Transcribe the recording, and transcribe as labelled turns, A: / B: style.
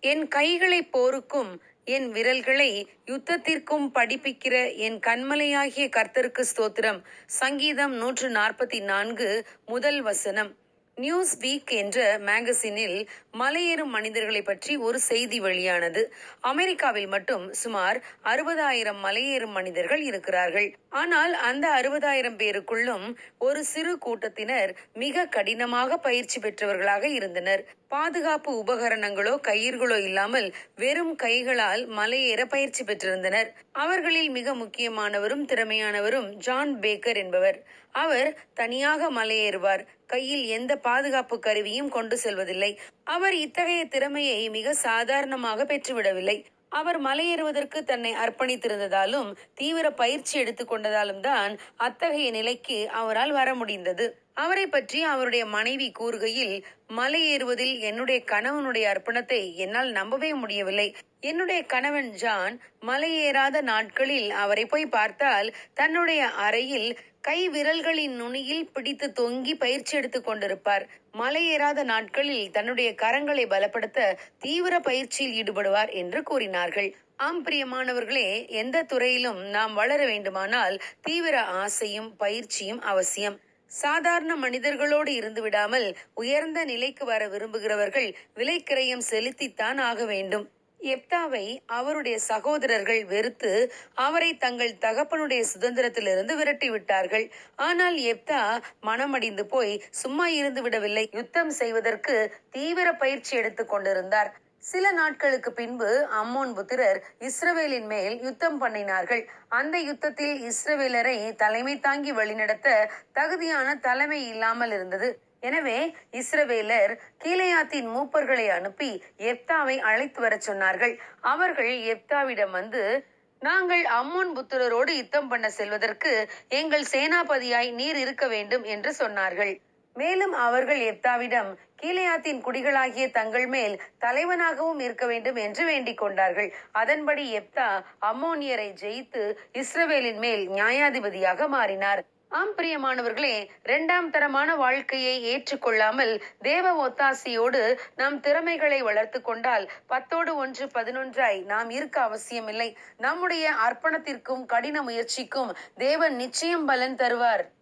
A: என் கைகளை போருக்கும் என் விரல்களை யுத்தத்திற்கும் படிப்பிக்கிற என் கண்மலையாகிய கர்த்தருக்கு ஸ்தோத்திரம். சங்கீதம் நூற்று நாற்பத்தி நான்கு முதல் வசனம். நியூஸ் வீக் என்ற மேகசினில் மலையேறும் மனிதர்களை பற்றி ஒரு செய்தி வெளியானது. அமெரிக்காவில் மட்டும் சுமார் அறுபதாயிரம் மலையேறும் மனிதர்கள் இருக்கிறார்கள். ஆனால் அந்த அறுபதாயிரம் பேருக்குள்ளும் ஒரு சிறு கூட்டத்தினர் மிக கடினமாக பயிற்சி பெற்றவர்களாக இருந்தனர். பாதுகாப்பு உபகரணங்களோ கயிர்களோ இல்லாமல் வெறும் கைகளால் மலையேற பயிற்சி பெற்றிருந்தனர். அவர்களில் மிக முக்கியமானவரும் திறமையானவரும் ஜான் பேக்கர் என்பவர். அவர் தனியாக மலையேறுவார். கையில் எந்த பாதுகாப்பு கருவியும் கொண்டு செல்வதில்லை. அவர் இத்தகைய திறமையை மிக சாதாரணமாக பெற்றுவிடவில்லை. அவர் மலையேறுவதற்கு தன்னை அர்ப்பணித்திருந்ததாலும் தீவிர பயிற்சி எடுத்துக்கொண்டதாலும் தான் அத்தகைய நிலைக்கு அவரால் வர முடிந்தது. அவரை பற்றி அவருடைய மனைவி கூறுகையில் மலையேறுவதில் என்னுடைய கணவனுடைய அர்ப்பணத்தை என்னால் நம்பவே முடியவில்லை. என்னுடைய கணவன் ஜான் மலையேறாத நாட்களில் அவரை போய் பார்த்தால் தன்னுடைய அறையில் கை விரல்களின் நுனியில் பிடித்து தொங்கி பயிற்சி எடுத்துக் கொண்டிருப்பார். மலையேறாத நாட்களில் தன்னுடைய கரங்களை பலப்படுத்த தீவிர பயிற்சியில் ஈடுபடுவார் என்று கூறினார்கள். ஆம் பிரியமானவர்களே எந்த துறையிலும் நாம் வளர வேண்டுமானால் தீவிர ஆசையும் பயிற்சியும் அவசியம். சாதாரண மனிதர்களோடு இருந்து விடாமல் உயர்ந்த நிலைக்கு வர விரும்புகிறவர்கள் விலைக்கிரயம் செலுத்தித்தான் ஆக வேண்டும். எப்தாவை அவருடைய சகோதரர்கள் வெறுத்து அவரை தங்கள் தகப்பனுடைய சுதந்திரத்திலிருந்து விரட்டி விட்டார்கள். ஆனால் எப்தா மனமடிந்து போய் சும்மா இருந்து விடவில்லை. யுத்தம் செய்வதற்கு தீவிர பயிற்சி எடுத்துக் கொண்டிருந்தார். சில நாட்களுக்கு பின்பு அம்மோன் புத்திரர் இஸ்ரவேலின் மேல் யுத்தம் பண்ணினார்கள். அந்த யுத்தத்தில் இஸ்ரவேலரை தலைமை தாங்கி வழிநடத்த தகுதியான தலைமை இல்லாமல் இருந்தது. எனவே இஸ்ரவேலர் கீழையாத்தின் மூப்பர்களை அனுப்பி எப்தாவை அழைத்து வரச் சொன்னார்கள். அவர்கள் எப்தாவிடம் வந்து நாங்கள் அம்மோன் புத்திரரோடு யுத்தம் பண்ண செல்வதற்கு எங்கள் சேனாபதியாய் நீர் இருக்க வேண்டும் என்று சொன்னார்கள். மேலும் அவர்கள் எப்தாவிடம் கீழையாத்தின் குடிகளாகிய தங்கள் மேல் தலைவனாகவும் இருக்க வேண்டும் என்று வேண்டிக் கொண்டார்கள். அதன்படி எப்தா அம்மோனியரை ஜெயித்து இஸ்ரவேலின் மேல் நியாயாதிபதியாக மாறினார். ஆம் பிரியமானவர்களே இரண்டாம் தரமான வாழ்க்கையை ஏற்றுக்கொள்ளாமல் தேவ ஒத்தாசையோடு நம் திறமைகளை வளர்த்து கொண்டால் பத்தோடு ஒன்று பதினொன்றாய் நாம் இருக்க அவசியமில்லை. நம்முடைய அர்ப்பணத்திற்கும் கடின முயற்சிக்கும் தேவன் நிச்சயம் பலன் தருவார்.